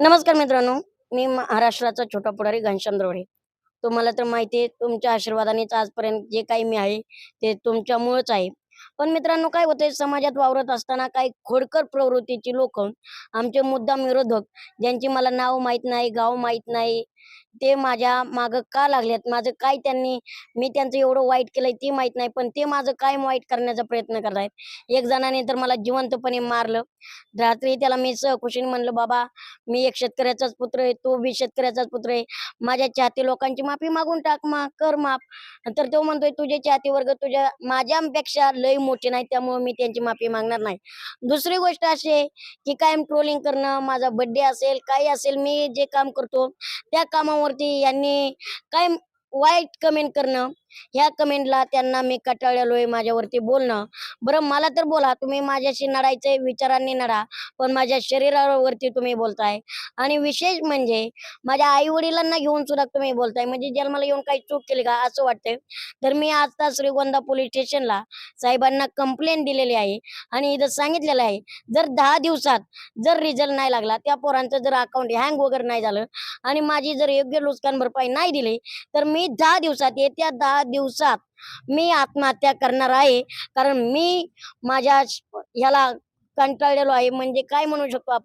नमस्कार मित्रांनो मी महाराष्ट्राचा छोटा पुढारी घनश्याम द्रोडे. तुम्हाला तर माहिती आहे तुमच्या आशीर्वादानेच आजपर्यंत जे काही मी आहे ते तुमच्यामुळेच आहे. पण मित्रांनो काय होतंय समाजात वावरत असताना काही खोडकर प्रवृत्तीची लोक आमचे मुद्दाम विरोधक ज्यांची मला नाव माहीत नाही गाव माहीत नाही ते माझ्या माग का लागलेत? माझं काय त्यांनी मी त्यांचं एवढं वाईट केलंय ते माहीत नाही पण ते माझं काय वाईट करण्याचा प्रयत्न करतायत. एक जणाने तर मला जिवंतपणे मारलं. रात्री त्याला मी सहकुशीने म्हणलं बाबा मी एक शेतकऱ्याचाच पुत्र आहे तो बी शेतकऱ्याचाच पुत्र आहे. माझ्या चाहते लोकांची माफी मागून टाक मा कर माफ. तर तो म्हणतोय तुझे चाहते वर्ग तुझ्या माझ्यापेक्षा लय मोठे नाही त्यामुळे मी त्यांची माफी मागणार नाही. दुसरी गोष्ट अशी आहे की कायम ट्रोलिंग करणं माझा बर्थडे असेल काही असेल मी जे काम करतो त्या कामावर मूर्ती यांनी काय वाईट कमेंट करणं ह्या कमेंटला त्यांना मी कटाळलोय माझ्यावरती बोलणं. बरं मला तर बोला तुम्ही माझ्याशी नडायचंय विचारांनी नडा पण माझ्या शरीरावरती तुम्ही बोलताय. आणि विशेष म्हणजे माझ्या आई वडिलांना घेऊन सुद्धा तुम्ही बोलताय. म्हणजे जन्माला येऊन काही चूक केली का असं वाटतंय. तर मी आता श्रीगोंदा पोलीस स्टेशनला साहेबांना कंप्लेंट दिलेली आहे. आणि इथं सांगितलेलं आहे जर दहा दिवसात जर रिझल्ट नाही लागला त्या पोरांचं जर अकाउंट हँग वगैरे नाही झालं आणि माझी जर योग्य नुकसान भरपाई नाही दिली तर मी मी दहा दिवसात येत्या दहा दिवसात मी आत्महत्या करणार आहे. कारण मी माझ्या ह्याला कंटाळलेलो आहे. म्हणजे काय म्हणू शकतो आपण?